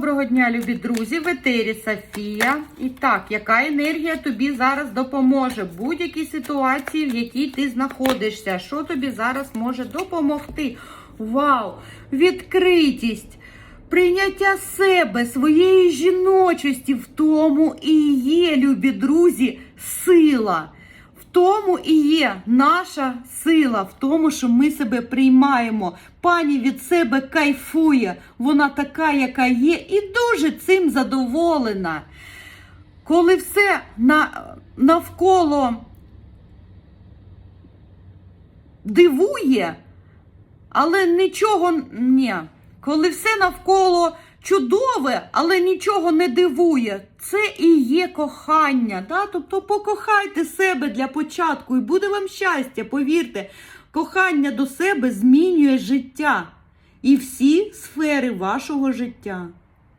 Доброго дня, любі друзі! В етері Софія. І так, яка енергія тобі зараз допоможе в будь-якій ситуації, в якій ти знаходишся? Що тобі зараз може допомогти? Вау! Відкритість! Прийняття себе, своєї жіночості в тому і є, любі друзі, сила. Тому і є наша сила, в тому, що ми себе приймаємо. Пані від себе кайфує, вона така, яка є, і дуже цим задоволена. Коли все на, навколо дивує, але нічого ні. Коли все навколо чудове, але нічого не дивує, це і є кохання. Да? Тобто покохайте себе для початку, і буде вам щастя, повірте, кохання до себе змінює життя і всі сфери вашого життя.